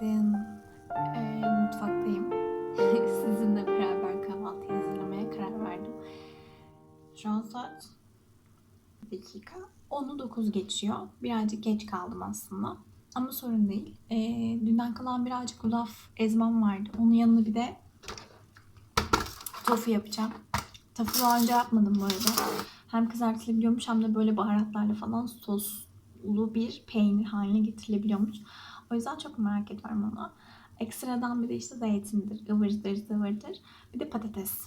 Günaydın. Ee, mutfaktayım. Sizinle beraber kahvaltı hazırlamaya karar verdim. Şu an saat dakika. 10'u 9 geçiyor. Birazcık geç kaldım aslında. Ama sorun değil. Ee, dünden kalan birazcık yulaf ezmem vardı. Onun yanına bir de tofu yapacağım. Tofu daha önce yapmadım bu arada. Hem kızartılabiliyormuş hem de böyle baharatlarla falan soslu bir peynir haline getirilebiliyormuş. O yüzden çok merak ediyorum onu. Ekstradan bir de işte zeytindir, ıvırdır, zıvırdır. Bir de patates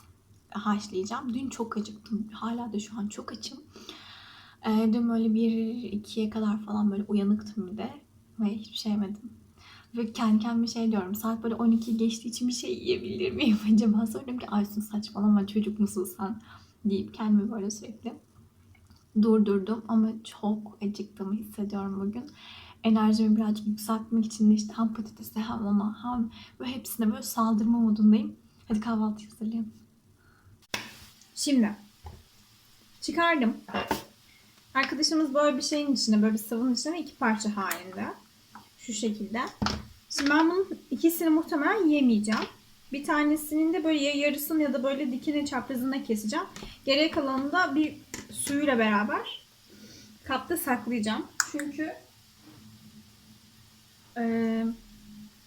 haşlayacağım. Dün çok acıktım. Hala da şu an çok açım. Ee, dün böyle bir ikiye kadar falan böyle uyanıktım bir de. Ve hiçbir şey yemedim. Ve kendi kendime şey diyorum. Saat böyle 12 geçtiği için bir şey yiyebilir miyim acaba? Sonra ki Aysun saçmalama çocuk musun sen? Deyip kendimi böyle sürekli durdurdum. Ama çok acıktığımı hissediyorum bugün enerjimi birazcık yükseltmek için de işte hem patatese hem ona hem ve hepsine böyle saldırma modundayım. Hadi kahvaltı hazırlayalım. Şimdi çıkardım. Arkadaşımız böyle bir şeyin içine, böyle bir sıvının içine iki parça halinde. Şu şekilde. Şimdi ben bunun ikisini muhtemelen yemeyeceğim. Bir tanesinin de böyle ya yarısını ya da böyle dikine çaprazına keseceğim. Geriye kalanını da bir suyuyla beraber kapta saklayacağım. Çünkü e,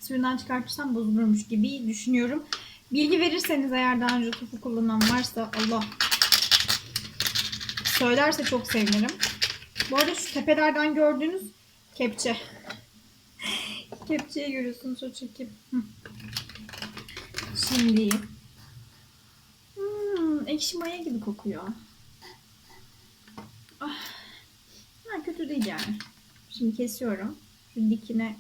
suyundan çıkartırsam bozulurmuş gibi düşünüyorum. Bilgi verirseniz eğer daha önce tofu kullanan varsa Allah söylerse çok sevinirim. Bu arada şu tepelerden gördüğünüz kepçe. Kepçeyi görüyorsunuz o çekim. Hı. Şimdi hmm, ekşi maya gibi kokuyor. Ah. Ha, kötü değil yani. Şimdi kesiyorum. Şu dikine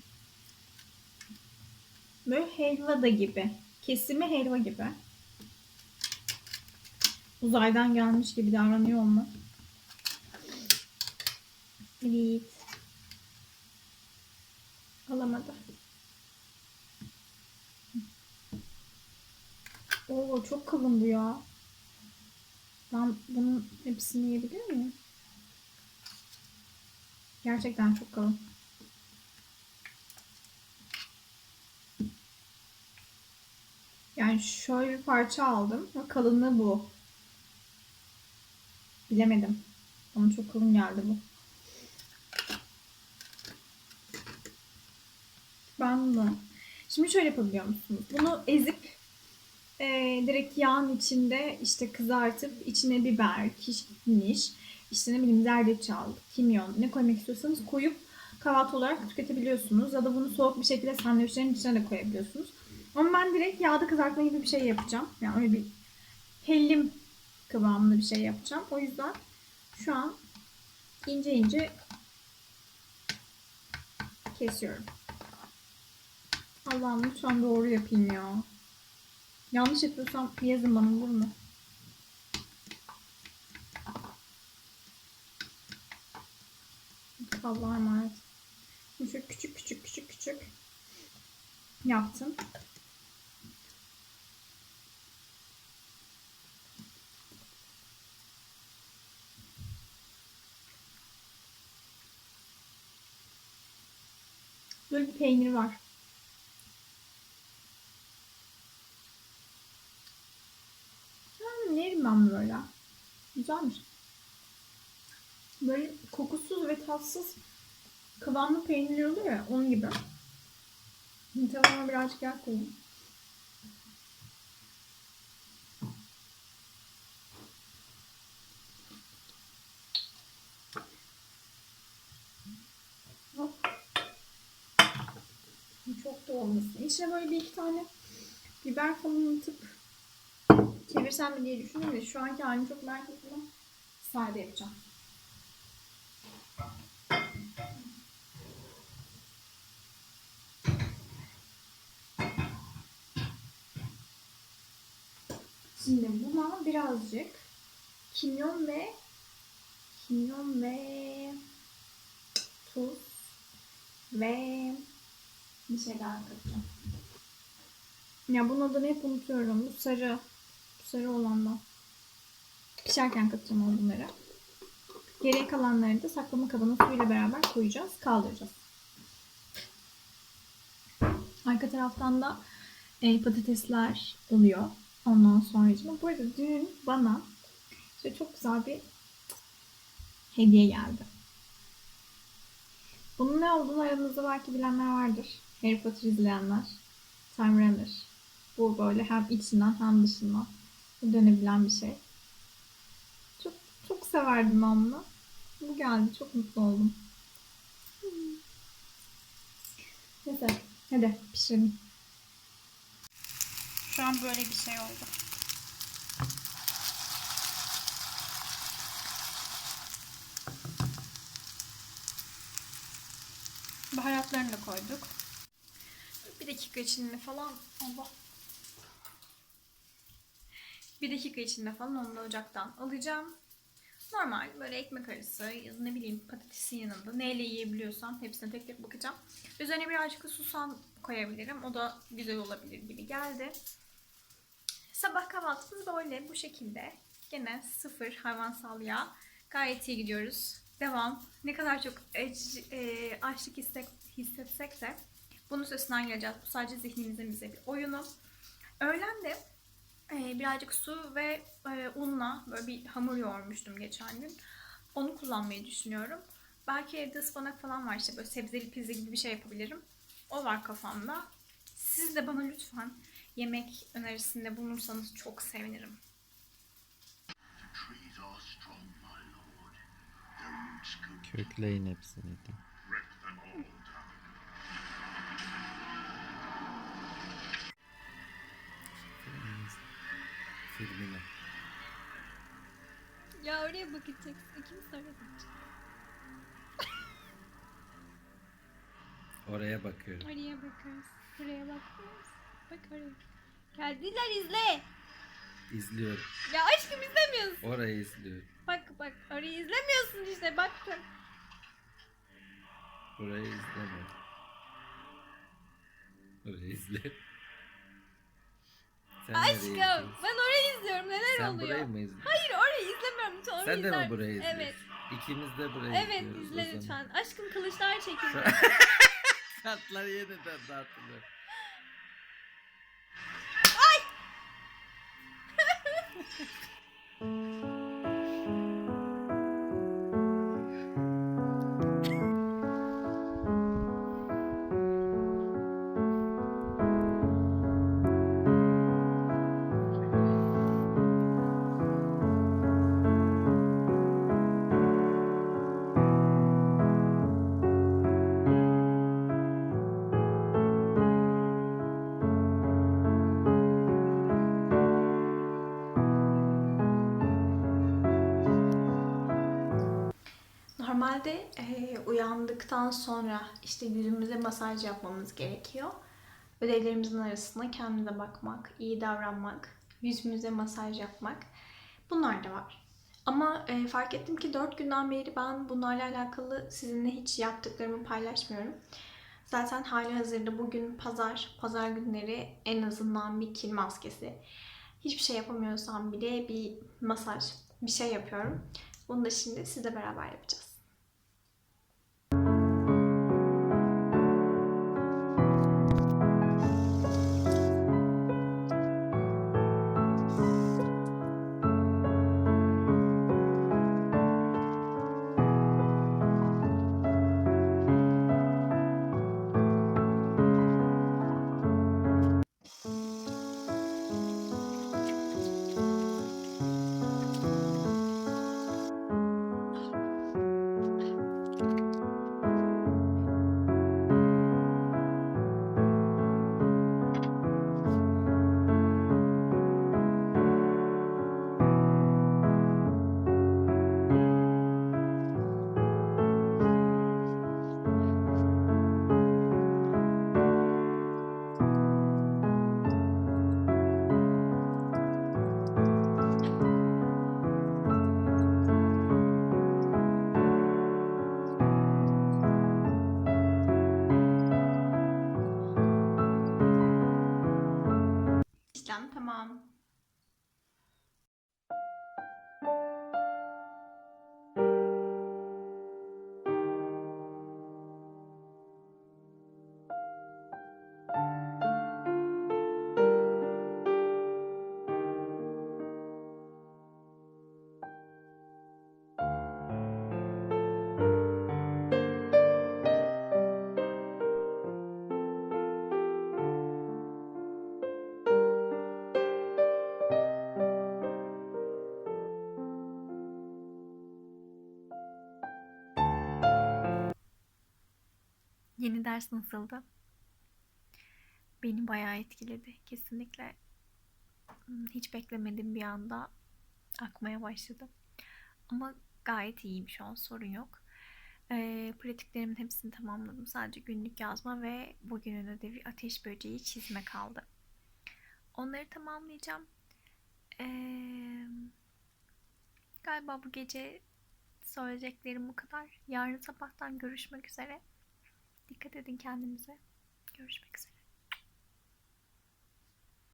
Böyle helva da gibi. Kesimi helva gibi. Uzaydan gelmiş gibi davranıyor mu? Evet. Alamadı. Oo çok kalın bu ya. Ben bunun hepsini yiyebilir miyim? Gerçekten çok kalın. Yani şöyle bir parça aldım. Kalınlığı bu. Bilemedim. Bana çok kalın geldi bu. Ben bunu. Şimdi şöyle yapabiliyor musunuz? Bunu ezip e, direkt yağın içinde işte kızartıp içine biber, kişniş, işte ne bileyim zerdeçal, kimyon ne koymak istiyorsanız koyup kahvaltı olarak tüketebiliyorsunuz. Ya da bunu soğuk bir şekilde sandviçlerin içine de koyabiliyorsunuz. Ama ben direkt yağda kızartma gibi bir şey yapacağım. Yani öyle bir hellim kıvamında bir şey yapacağım. O yüzden şu an ince ince kesiyorum. Allah'ım lütfen doğru yapayım ya. Yanlış yapıyorsam yazın bana olur mu? Allah'a emanet. Şöyle küçük küçük küçük küçük yaptım. Böyle bir peynir var. Hmm, yerim ben böyle. Güzelmiş. Böyle kokusuz ve tatsız kıvamlı peynir oluyor ya onun gibi. Tavama birazcık yağ koyayım. Çok da olmasın. İçine böyle bir iki tane biber falan atıp çevirsem mi diye düşünüyorum da şu anki halini çok merak ettim. Sade yapacağım. Şimdi buna birazcık kimyon ve kimyon ve tuz ve bir şey daha katacağım. Ya bunun adını hep unutuyorum. Bu sarı. Bu sarı olandan. Pişerken katacağım onu bunları. Geriye kalanları da saklama kabının suyuyla beraber koyacağız. Kaldıracağız. Arka taraftan da e, patatesler oluyor. Ondan sonra bu arada dün bana şöyle çok güzel bir hediye geldi. Bunun ne olduğunu aranızda belki bilenler vardır. Harry Potter izleyenler. Time Runner. Bu böyle hem içinden hem dışından dönebilen bir şey. Çok çok severdim ben. Bu geldi. Çok mutlu oldum. Neyse. Hadi pişirelim. Şu an böyle bir şey oldu. Baharatlarını da koyduk. Bir dakika içinde falan Allah. Bir dakika içinde falan onu da ocaktan alacağım. Normal böyle ekmek arası ya ne bileyim patatesin yanında neyle yiyebiliyorsam hepsine tek tek bakacağım. Üzerine birazcık susam koyabilirim. O da güzel olabilir gibi geldi. Sabah kahvaltımız böyle bu şekilde. Gene sıfır hayvansal yağ. Gayet iyi gidiyoruz. Devam. Ne kadar çok e, açlık hisset, hissetsek de bunun üstesinden geleceğiz. Bu sadece zihnimizin bize bir oyunu. Öğlen de e, birazcık su ve e, unla böyle bir hamur yoğurmuştum geçen gün. Onu kullanmayı düşünüyorum. Belki evde ıspanak falan var işte böyle sebzeli pizza gibi bir şey yapabilirim. O var kafamda. Siz de bana lütfen yemek önerisinde bulunursanız çok sevinirim. Kökleyin hepsini de. Filmine. Ya oraya bakacaksın. Kim söyledi? Oraya bakıyorum. Oraya bakarız. Buraya bakmıyoruz. Bak oraya. Geldiler izle. İzliyorum. Ya aşkım izlemiyorsun. Orayı izliyorum. Bak bak orayı izlemiyorsun işte baktım. Burayı izleme. Orayı izle. Sen Aşkım ben orayı izliyorum neler Sen oluyor? burayı mı izliyorsun? Hayır orayı izlemiyorum lütfen orayı Sen de izler mi burayı misin? izliyorsun? Evet. İkimiz de burayı Evet izliyoruz o izle zaman. lütfen. Aşkım kılıçlar çekiyor. Kartlar yeniden dağıtılıyor. Normalde e, uyandıktan sonra işte yüzümüze masaj yapmamız gerekiyor. Ödevlerimizin arasında kendimize bakmak, iyi davranmak, yüzümüze masaj yapmak. Bunlar da var. Ama e, fark ettim ki 4 günden beri ben bunlarla alakalı sizinle hiç yaptıklarımı paylaşmıyorum. Zaten hali hazırda bugün pazar, pazar günleri en azından bir kil maskesi. Hiçbir şey yapamıyorsam bile bir masaj, bir şey yapıyorum. Bunu da şimdi sizle beraber yapacağız. Yeni ders nasıldı? Beni bayağı etkiledi. Kesinlikle hiç beklemediğim bir anda akmaya başladı. Ama gayet iyiyim şu an sorun yok. Ee, pratiklerimin hepsini tamamladım. Sadece günlük yazma ve bugünün ödevi ateş böceği çizme kaldı. Onları tamamlayacağım. Ee, galiba bu gece söyleyeceklerim bu kadar. Yarın sabahtan görüşmek üzere. Dikkat edin kendinize. Görüşmek üzere.